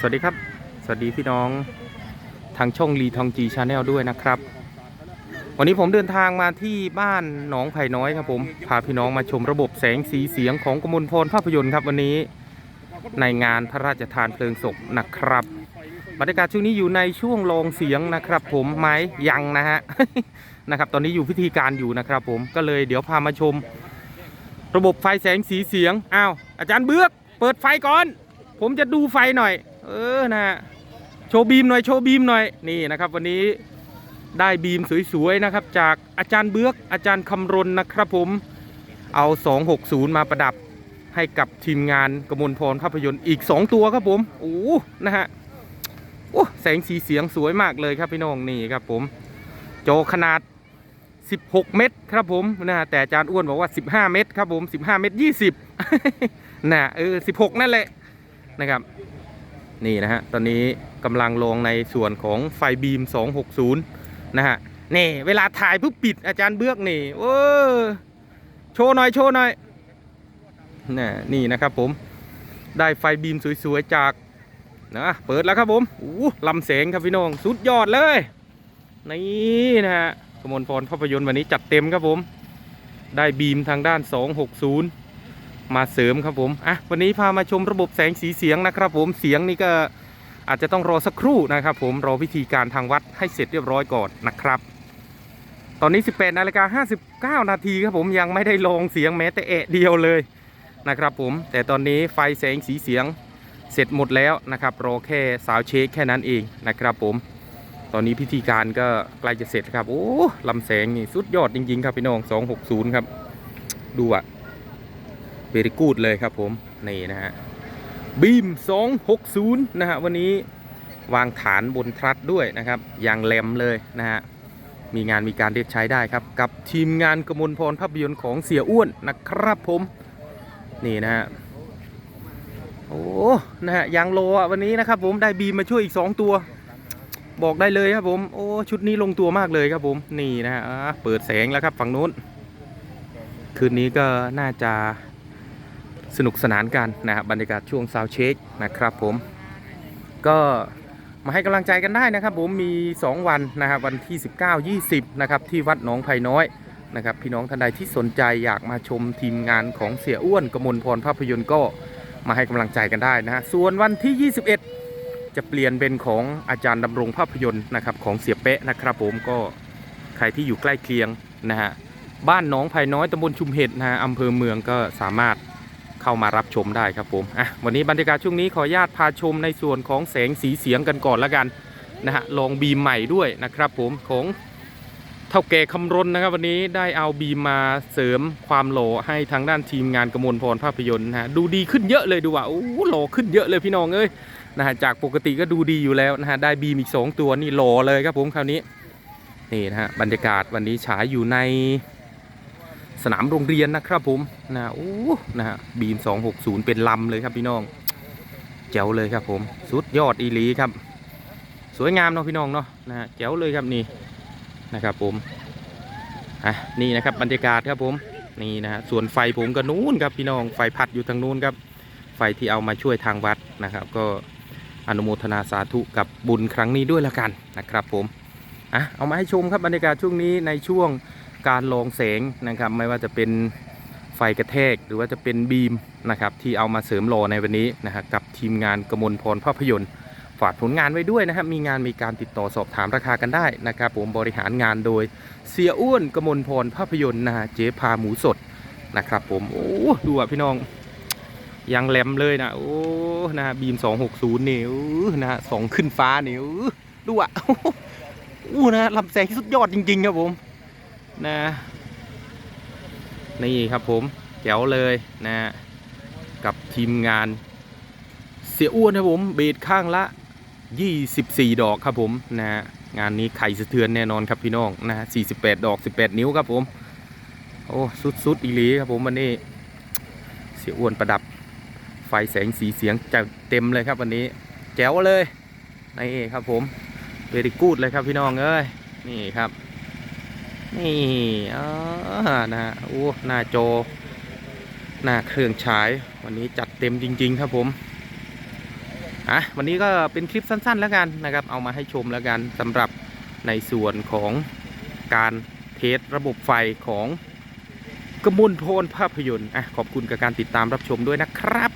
สวัสดีครับ สวัสดีพี่น้องทางช่องลีทองจีชาแนลด้วยนะครับ วันนี้ผมเดินทางมาที่บ้านหนองไผ่น้อยครับผมพาพี่น้องมาชมระบบแสงสีเสียงของกมลพรภาพยนตร์ครับวันนี้ในงานพระราชทานเพลิงศพนะครับบรรยากาศช่วงนี้อยู่ในช่วงลองเสียงนะครับ ผมไม้ยังนะฮะนะครับตอนนี้อยู่พิธีการอยู่นะครับ ผมก็เลยเดี๋ยวพามาชม ระบบไฟแสงสีเสียงอ้าวอาจารย์เบือก เปิดไฟก่อน ผมจะดูไฟหน่อย เออนะโชว์บีมหน่อยโชว์บีมหน่อยนี่นะครับวันนี้ได้บีมสวยๆนะครับ จากอาจารย์เบือกอาจารย์คำรณนะครับผมเอา 260 มาประดับให้กับทีมงานกมลพรภาพยนตร์อีก 2 ตัวครับผมโอ้นะฮะโอ้แสงสีเสียงสวยมากเลยครับพี่น้องนี่ครับผม โจขนาด 16 เมตรครับผมนะฮะแต่อาจารย์อ้วนบอกว่า 15 เมตรครับผม 15 เมตร 20นะเออ 16 นั่นแหละนะครับ นี่นะฮะ ตอนนี้กำลังลงในส่วนของไฟบีม 260 นะฮะ นี่ เวลาถ่ายปุ๊บปิดอาจารย์เบื้อกนี่โอ้โชว์หน่อย โชว์หน่อยน,นี่นะครับผม ได้ไฟบีมสวยๆ จากนะเปิดแล้วครับผมอู้ลำแสงครับพี่น้อง สุดยอดเลย นี่นะฮะกมลพรภาพยนตร์วันนี้จัดเต็มครับผม ได้บีมทางด้าน 260 มาเสริมครับผมอะวันนี้พามาชมระบบแสงสีเสียงนะครับผมเสียงนี่ก็อาจจะต้องรอสักครู่นะครับผมรอพิธีการทางวัดให้เสร็จเรียบร้อยก่อนนะครับ ตอนนี้ 18นาฬิกา59 นาทีครับผมยังไม่ได้ลองเสียงแม้แต่เอะเดียวเลยนะครับผมแต่ตอนนี้ไฟแสงสีเสียงเสร็จหมดแล้วนะครับรอแค่สาวเช็คแค่นั้นเองนะครับผม ตอนนี้พิธีการก็ใกล้จะเสร็จครับโอ้ลำแสงนี่สุดยอดจริงๆ ครับพี่น้อง260 ครับ ดูอะ เบริกูดเลยครับผม นี่นะฮะบีม 260 นะฮะวันนี้วางฐานบนทรัสด้วยนะครับอย่างแหลมเลยนะฮะมีงานมีการเรียกใช้ได้ครับ กับทีมงานกมลพรภาพยนตร์ของเสียอ้วนนะครับผม นี่นะฮะโอ้นะฮะยางโลอะวันนี้นะครับผมได้บีมมาช่วยอีก 2 ตัว บอกได้เลยครับผมโอ้ชุดนี้ลงตัวมากเลยครับผมนี่นะฮะเปิดแสงแล้วครับฝั่งนู้นคืนนี้ก็น่าจะ สนุกสนานกันนะครับบรรยากาศช่วงซาวเช็คนะครับผมก็มาให้กำลังใจกันได้นะครับ ผมมี 2 วันนะครับวันที่ 19 20นะครับที่วัดหนองไผ่น้อยนะครับพี่น้องท่านใดที่สนใจอยากมาชมทีมงานของเสียอ้วนกมลพรภาพยนตร์ก็มาให้กำลังใจกันได้นะฮะส่วนวันที่ 21 จะเปลี่ยนเป็นของอาจารย์ดำรงภาพยนตร์นะครับของเสียเป๊ะนะครับ ผมก็ใครที่อยู่ใกล้เคียงนะฮะบ้านหนองไผ่น้อยตำบลชุมเห็ดนะฮะอำเภอเมืองก็สามารถ เข้ามารับชมได้ครับผมอะวันนี้บรรยากาศช่วงนี้ขออนุญาตพาชมในส่วนของแสงสีเสียงกันก่อนละกันนะฮะลองบีมใหม่ด้วยนะครับผมของเท่าแก่คำรณนะครับวันนี้ได้เอาบีมมาเสริมความหล่อให้ทางด้านทีมงานกมลพรภาพยนตร์นะฮะดูดีขึ้นเยอะเลยดูว่าโอ้หล่อขึ้นเยอะเลยพี่น้องเอ้ยนะฮะจากปกติก็ดูดีอยู่แล้วนะฮะได้บีมอีก 2 ตัวนี่หล่อเลยครับผมคราวนี้นี่นะฮะบรรยากาศวันนี้ฉายอยู่ใน สนามโรงเรียนนะครับผมนะโอ้นะฮะบีม 260 เป็นลำเลยครับพี่น้องแจ๋วเลยครับผมสุดยอดอีหลีครับ สวยงามเนาะพี่น้องเนาะนะฮะแจ๋วเลยครับนี่นะครับผมอะนี่นะครับบรรยากาศครับผมนี่นะฮะส่วนไฟผมก็นู้นครับพี่น้องไฟพัดอยู่ทางนู้นครับ ไฟที่เอามาช่วยทางวัดนะครับ ก็อนุโมทนาสาธุกับบุญครั้งนี้ด้วยละกันนะครับผมอะเอามาให้ชมครับบรรยากาศช่วงนี้ในช่วง การลองแสงนะครับ ไม่ว่าจะเป็นไฟกระแทกหรือว่าจะเป็นบีมนะครับ ที่เอามาเสริมรอในวันนี้นะครับกับทีมงานกมลพรภาพยนตร์ฝากผลงานไว้ด้วยนะครับ มีงานมีการติดต่อสอบถามราคากันได้นะครับ ผมบริหารงานโดยเสียอ้วนกมลพรภาพยนตร์นะฮะเจ๊พาหมูสดนะครับ ผมโอ้ดูอะพี่น้องยังแหลมเลยนะโอ้นะบีม 260นี่อู้นะสองขึ้นฟ้านี่ดูอะอู้นะลำแสงที่สุดยอดจริงๆครับผม นะ นี่ครับผมแจ๋วเลยนะ กับทีมงาน เสียอ้วนครับผมเบสข้างละ 24 ดอกครับผมนะงานนี้ไข่สะเทือนแน่นอนครับพี่น้องนะ48 ดอก 18 นิ้วครับผม โอ้สุดๆอีหลีครับผมวันนี้ เสียอ้วนประดับ ไฟแสงสีเสียงจะเต็มเลยครับวันนี้ แจ๋วเลยนี่ครับผมเบริกูดเลยครับพี่น้องเอ้ยนี่ครับ นี่อ่านะฮะโอ้หน้าจอหน้าเครื่องฉาย วันนี้จัดเต็มจริง ๆ ครับผมอะวันนี้ก็เป็นคลิปสั้น ๆ แล้วกันนะครับ เอามาให้ชมแล้วกันสำหรับในส่วนของการเทสระบบไฟของกระมุนโทนภาพยนตร์อะขอบคุณกับการติดตามรับชมด้วยนะครับ